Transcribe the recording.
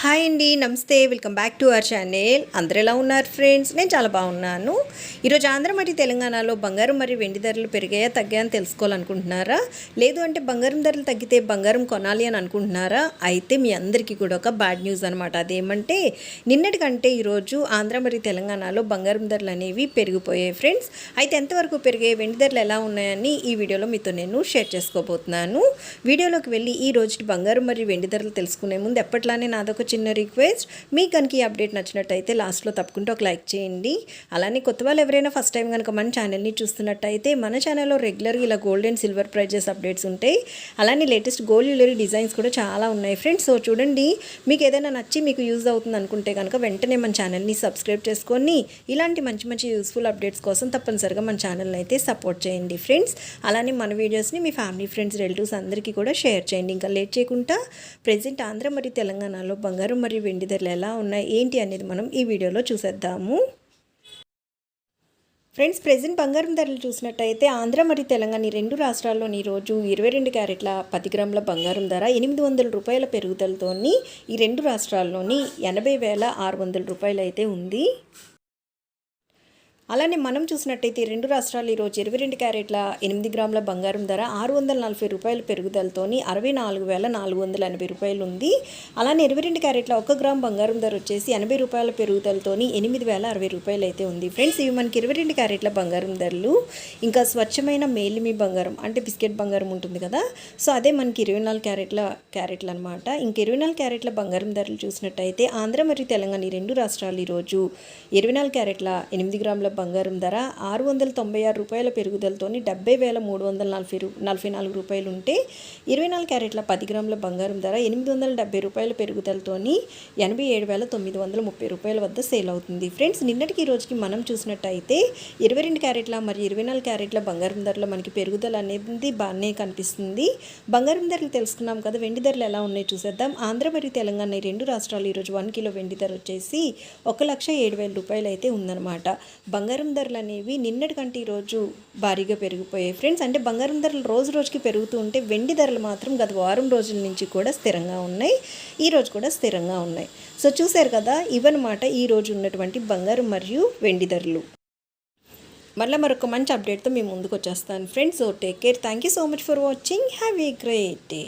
Hi అండి నమస్తే. Welcome back to our channel అందరు ఎలా ఉన్నారు ఫ్రెండ్స్ నేను చాలా బాగున్నాను. ఈరోజు ఆంధ్ర మరియు తెలంగాణలో బంగారం మరియు వెండి ధరలు పెరిగాయా తగ్గాయని తెలుసుకోవాలనుకుంటున్నారా? లేదు అంటే బంగారం ధరలు తగ్గితే బంగారం కొనాలి అని అనుకుంటున్నారా? అయితే మీ అందరికీ కూడా ఒక బ్యాడ్ న్యూస్ అనమాట అదేమంటే నిన్నటికంటే ఈరోజు ఆంధ్ర మరియు తెలంగాణలో బంగారం ధరలు అనేవి పెరిగిపోయాయి ఫ్రెండ్స్ అయితే ఎంతవరకు పెరిగాయి వెండి ధరలు ఎలా ఉన్నాయని ఈ వీడియోలో మీతో నేను షేర్ చేసుకోబోతున్నాను. వీడియోలోకి వెళ్ళి ఈ రోజు బంగారం మరియు వెండి ధరలు తెలుసుకునే ముందు ఎప్పట్లానే నాదొక చిన్న రిక్వెస్ట్. మీకు కనుక ఈ అప్డేట్ నచ్చినట్టయితే లాస్ట్లో తప్పకుండా ఒక లైక్ చేయండి. అలానే కొత్త వాళ్ళు ఎవరైనా ఫస్ట్ టైం కనుక మన ఛానల్ని చూస్తున్నట్టయితే మన ఛానల్లో రెగ్యులర్గా ఇలా gold and silver prizes updates ఉంటాయి. అలానే లేటెస్ట్ గోల్డ్ జ్యువెలరీ డిజైన్స్ కూడా చాలా ఉన్నాయి ఫ్రెండ్స్ సో చూడండి మీకు ఏదైనా నచ్చి మీకు యూజ్ అవుతుంది అనుకుంటే కనుక వెంటనే మన ఛానల్ని సబ్స్క్రైబ్ చేసుకొని ఇలాంటి మంచి మంచి యూస్ఫుల్ అప్డేట్స్ కోసం తప్పనిసరిగా మన ఛానల్ని అయితే సపోర్ట్ చేయండి ఫ్రెండ్స్ అలానే మన వీడియోస్ని మీ ఫ్యామిలీ ఫ్రెండ్స్ రిలేటివ్స్ అందరికీ కూడా షేర్ చేయండి. ఇంకా లేట్ చేయకుండా ప్రజెంట్ ఆంధ్ర మరియు తెలంగాణలో బంగారు మరియు వెండి ధరలు ఎలా ఉన్నాయి? ఏంటి అనేది మనం ఈ వీడియోలో చూసేద్దాము. ఫ్రెండ్స్ ప్రజెంట్ బంగారం ధరలు చూసినట్టయితే ఆంధ్ర మరియు తెలంగాణ ఈ రెండు రాష్ట్రాల్లోని ఈరోజు ఇరవై రెండు క్యారెట్ల పది గ్రాముల బంగారం ధర ఎనిమిది వందల రూపాయల పెరుగుదలతోని ఈ రెండు రాష్ట్రాల్లోని ఎనభై వేల ఆరు వందల రూపాయలు అయితే ఉంది. అలానే మనం చూసినట్టయితే రెండు రాష్ట్రాలు ఈరోజు ఇరవై రెండు క్యారెట్ల ఎనిమిది గ్రాముల బంగారం ధర ఆరు వందల నలభై రూపాయల పెరుగుదలతోని అరవై నాలుగు వేల నాలుగు వందల ఎనభై రూపాయలు ఉంది. అలానే ఇరవై రెండు క్యారెట్ల ఒక గ్రామ్ బంగారం ధర వచ్చేసి ఎనభై రూపాయల పెరుగుదలతోని ఎనిమిది వేల అరవై రూపాయలు అయితే ఉంది. ఫ్రెండ్స్ ఇవి మనకి ఇరవై రెండు క్యారెట్ల బంగారం ధరలు. ఇంకా స్వచ్ఛమైన మేలిమి బంగారం అంటే బిస్కెట్ బంగారం ఉంటుంది కదా. సో అదే మనకి ఇరవై నాలుగు క్యారెట్ల క్యారెట్లు అనమాట ఇంక ఇరవై నాలుగు క్యారెట్ల బంగారం ధరలు చూసినట్టయితే ఆంధ్ర మరియు తెలంగాణ ఈ రెండు రాష్ట్రాలు ఈరోజు ఇరవై నాలుగు క్యారెట్ల ఎనిమిది గ్రాముల బంగారం ధర ఆరు వందల తొంభై ఆరు రూపాయల పెరుగుదలతోని డెబ్బై వేల మూడు వందల నలభై రూ నలభై నాలుగు రూపాయలు ఉంటే ఇరవై నాలుగు క్యారెట్ల పది గ్రాముల బంగారం ధర ఎనిమిది వందల డెబ్బై రూపాయల పెరుగుదలతోని ఎనభై ఏడు వేల తొమ్మిది వందల ముప్పై రూపాయల వద్ద సేల్ అవుతుంది. ఫ్రెండ్స్ నిన్నటికి ఈ రోజుకి మనం చూసినట్టయితే ఇరవై రెండు క్యారెట్ల మరియు ఇరవై నాలుగు క్యారెట్ల బంగారం ధరలో మనకి పెరుగుదల అనేది బాగానే కనిపిస్తుంది. బంగారం ధరలు తెలుసుకున్నాం కదా వెండి ధరలు ఎలా ఉన్నాయి చూసేద్దాం. ఆంధ్ర మరియు తెలంగాణ ఈ రెండు రాష్ట్రాలు ఈరోజు వన్ కిలో వెండి ధర వచ్చేసి ఒక లక్ష ఏడు వేల రూపాయలు అయితే ఉందన్నమాట. బంగారం బంగారం ధరలు అనేవి నిన్నటి కంటే ఈరోజు భారీగా పెరిగిపోయాయి. ఫ్రెండ్స్ అంటే బంగారం ధరలు రోజు రోజుకి పెరుగుతూ ఉంటే వెండి ధరలు మాత్రం గత వారం రోజుల నుంచి కూడా స్థిరంగా ఉన్నాయి. ఈ రోజు కూడా స్థిరంగా ఉన్నాయి. సో చూశారు కదా ఇవన్నమాట ఈ రోజు ఉన్నటువంటి బంగారం మరియు వెండి ధరలు. మళ్ళీ మరొక మంచి అప్డేట్తో మేము ముందుకు వచ్చేస్తాను. Friends so take care. Thank you so much for watching. Have a great day.